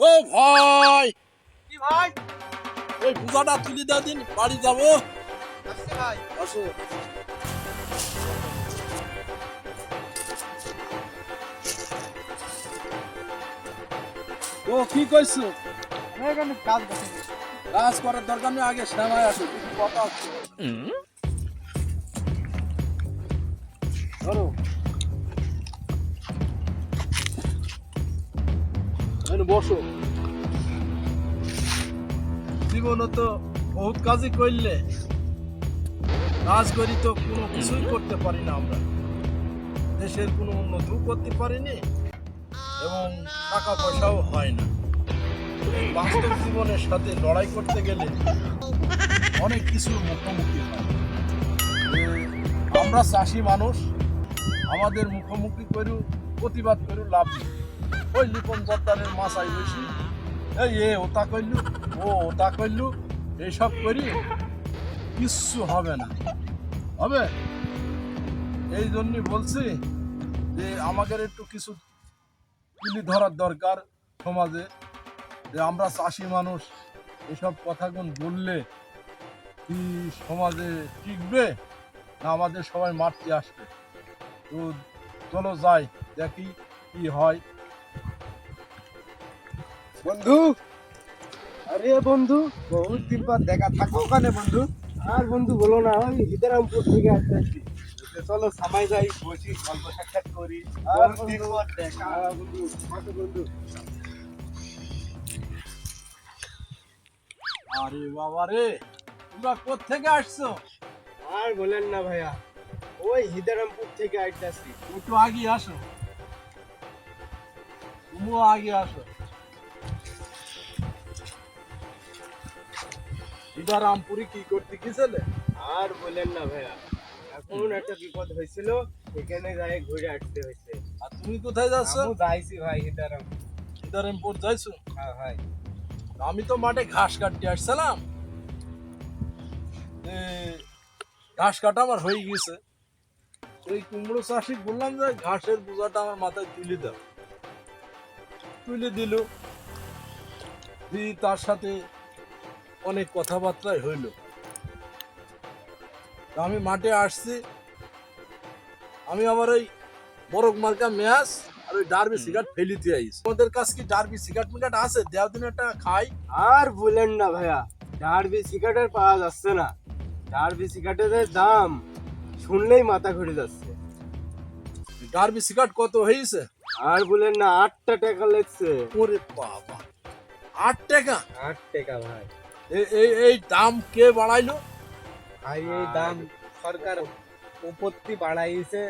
ও ভাই। কি ভাই? ওই পূজাটা তুলে দেওয়া দিন বাড়ি যাব। আসছে ভাই। আসো। ও কি কইছো? এখানে কাজ বসে কাজ করার দরকার নেই আগে শ্যামায় আসো কথা আছে। ধরো। এখানে বসো। জীবনে তো বহুত কাজই করলে। কাজ করি তো কোনো কিছুই করতে পারি না আমরা। দেশের কোনো উন্নতিও করতে পারিনি এবং টাকা পয়সাও হয় না। বাস্তব জীবনের সাথে লড়াই করতে গেলে অনেক কিছু মুখোমুখি হয়। আমরা চাষি মানুষ, আমাদের মুখোমুখি করু প্রতিবাদ করু লাভ নেই। ওই লিপন জর্দারের মাছাই বেশি এই, এ, ওটা করলু ও, ওটা করলু এইসব করি কিচ্ছু হবে না। হবে? এই জন্যই বলছি যে আমাদের একটু কিছু তুলি ধরার দরকার সমাজে, যে আমরা চাষি মানুষ, এসব কথাগুলো বললে কি সমাজে টিকবে না আমাদের সবাই মারতে আসবে? তো চলো যাই, দেখি কি হয়। বন্ধু। আরে বন্ধু বহুত দিন পর দেখা থাকো ওখানে বন্ধু। আর বন্ধু বলো না ওই হিদারামপুর থেকে আসতেছি চলো সামাই যাই বসি গল্প সাক্ষাৎ করি। আর পর দেখা। বন্ধু আসো বন্ধু। আরে বাবা রে তোমরা কোথেকে আসছো? আর বলেন না ভাইয়া ওই হিদারামপুর থেকে আসতেছি একটু আগে আসো। তুমিও আগে আসো। এবার আমপুরি কি করতে গেছিলে আর বলেন না ভাইয়া এখন একটা বিপদ হয়েছিল সেখানে যাই ঘুরে আসতে হয়েছে। আর তুমি কোথায় যাচ্ছ? আমি যাইছি ভাই হিদারামপুর ইদারেমপুর যাইছো? হ্যাঁ ভাই। আমি তো মাঠে ঘাস কাটতে আসছিলাম। ঘাস কাটা আমার হয়ে গেছে ওই কুমড়ো চাষি বললাম যে ঘাসের বোঝাটা আমার মাথায় তুলে দাও। তুলে দিল। তার সাথে অনেক কথাবার্তাই হইল। আমি মাঠে আসছি। আমি আবার ওই বরক মার্কা ম্যাচ আর ওই ডারবি সিগারেট ফেলিতে আইস আমাদের কাছে কি ডারবি সিগারেট মিগারেট আছে? দেওয়া দিন একটা খাই। আর বলেন না ভাইয়া ডারবি সিগারেটের পাওয়া যাচ্ছে না। ডার্বি সিগারেটের দাম শুনলেই মাথা ঘুরে যাচ্ছে। ডার্বি সিগারেট কত হয়েছে আর বলেন না আটটা টাকা লেগছে। ওরে বাবা আট টাকা? আট টাকা ভাই। এই এই দাম কে বাড়াইলো? ভাই এই দাম সরকার উপত্তি বাড়াইছে।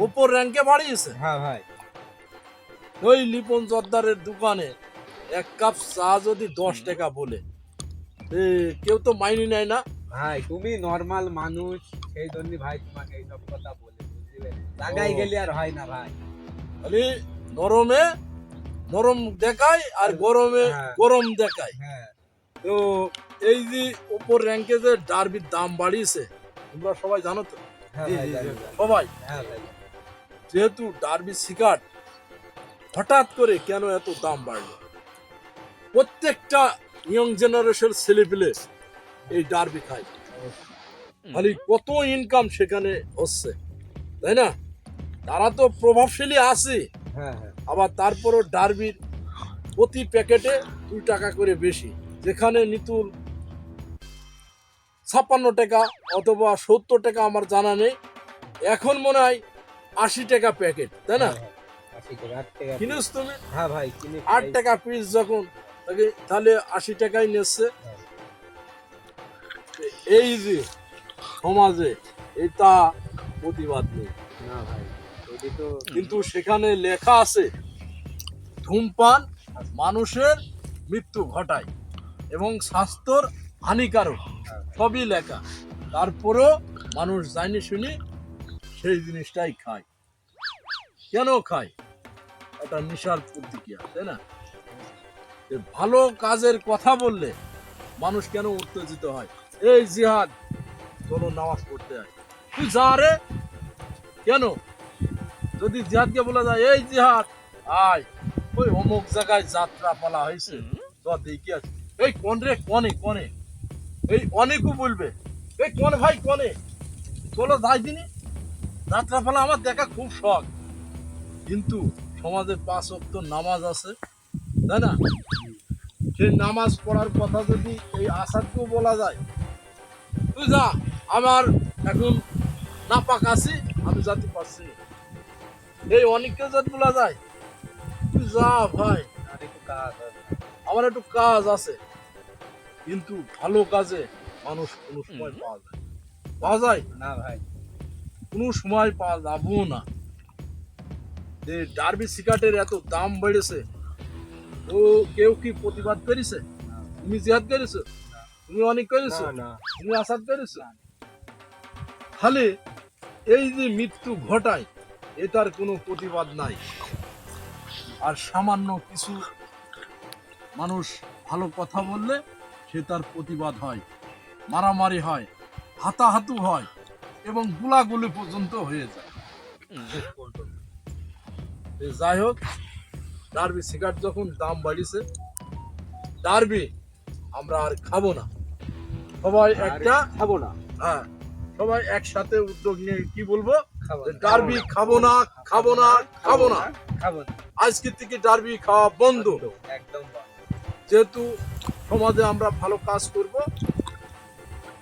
উপর র্যাঙ্কে বাড়িয়েছে? হ্যাঁ ভাই। ওই লিপন জর্দারের দোকানে এক কাপ চা যদি দশ টাকা বলে কেউ তো মাইনি নেয় না। ভাই তুমি নর্মাল মানুষ সেই জন্য ভাই তোমাকে এইসব কথা বলে বুঝলে? লাগাই গেলে আর হয় না ভাই। খালি নরমে নরম দেখায় আর গরমে হ্যাঁ। গরম দেখায়। হ্যাঁ। তো এই যে উপর র্যাঙ্কে যে ডারবির দাম বাড়িয়েছে তোমরা সবাই জানো তো? হ্যাঁ। সবাই। হ্যাঁ যেহেতু ডারবি সিগারেট হঠাৎ করে কেন এত দাম বাড়লো? প্রত্যেকটা ইয়ং জেনারেশন ছেলেপিলে এই ডারবি খায়। খালি কত ইনকাম সেখানে হচ্ছে তাই না? তারা তো প্রভাবশালী আছে। হ্যাঁ আবার তারপরও ডারবির প্রতি প্যাকেটে দুই টাকা করে বেশি। যেখানে নিতুল ছাপ্পান্ন টাকা অথবা সত্তর টাকা আমার জানা নেই। এখন মনে হয় আশি টাকা প্যাকেট তাই না? হ্যাঁ, কিনিস তুমি? হ্যাঁ ভাই আট টাকা পিস যখন তাহলে আশি টাকাই নিচ্ছে। হ্যাঁ। এই যে সমাজে এটা প্রতিবাদ নেই। না ভাই কিন্তু সেখানে লেখা আছে ধূমপান মানুষের মৃত্যু ঘটায়। এবং স্বাস্থ্যর হানিকারক সবই লেখা। তারপরেও মানুষ জানি শুনি সেই জিনিসটাই খায়। কেন খায়? এটা নেশার প্রতিক্রিয়া তাই না? ভালো কাজের কথা বললে মানুষ কেন উত্তেজিত হয়? এই জিহাদ চলো নামাজ পড়তে হয় তুই যা রে। কেন? যদি জিহাদকে বলা যায় এই জিহাদ আয়। ওই অমুক জায়গায় যাত্রা পালা হয়েছে তো দেখি আছে এই কোন রে কনে কনে? এই অনেকও বলবে। এই কোন ভাই কনে? চলো যাই দিনি। যাত্রা পালা আমার দেখা খুব শখ। কিন্তু সমাজে পাঁচ অক্ত নামাজ আছে তাই না? সেই নামাজ পড়ার কথা যদি এই আসাদকেও বলা যায়। তুই যা আমার এখন নাপাক আছি আমি যাতে পারছি এই অনেককে যদি বলা যায় তুই যা ভাই। আমার একটু কাজ আছে। কিন্তু ভালো কাজে মানুষ কোনো সময় পাওয়া যায় পাওয়া যায়? না ভাই। কোনো সময় পাওয়া যাব না। যে ডার্বি সিগারেটের এত দাম বেড়েছে ও কেউ কি প্রতিবাদ করেছে? তুমি জিহাদ করেছ? তুমি অনেক করেছ? তুমি আসাদ করেছ? তাহলে এই যে মৃত্যু ঘটায় এটার কোনো প্রতিবাদ নাই। আর সামান্য কিছু মানুষ ভালো কথা বললে সে তার প্রতিবাদ হয় মারামারি হয় হাতাহাতু হয় এবং গুলাগুলি পর্যন্ত হয়ে যায়। যাই হোক ডারবি সিগারেট যখন দাম বাড়িছে ডারবি আমরা আর খাব না। সবাই একটা খাব না। হ্যাঁ সবাই একসাথে উদ্যোগ নিয়ে কি বলব? ডারবি খাব না খাব না খাব না। খাব না। আজকে থেকে ডারবি খাওয়া বন্ধ। একদম যেহেতু সমাজে আমরা ভালো কাজ করব।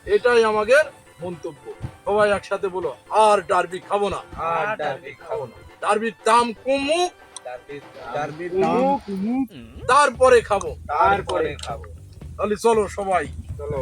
এটাই আমাদের মন্তব্য। সবাই একসাথে বলো আর ডার্বি খাব না। আর ডার্বি খাব না। ডার্বির দাম কমুক তারপরে খাব। তারপরে খাব। তাহলে চলো সবাই। চলো।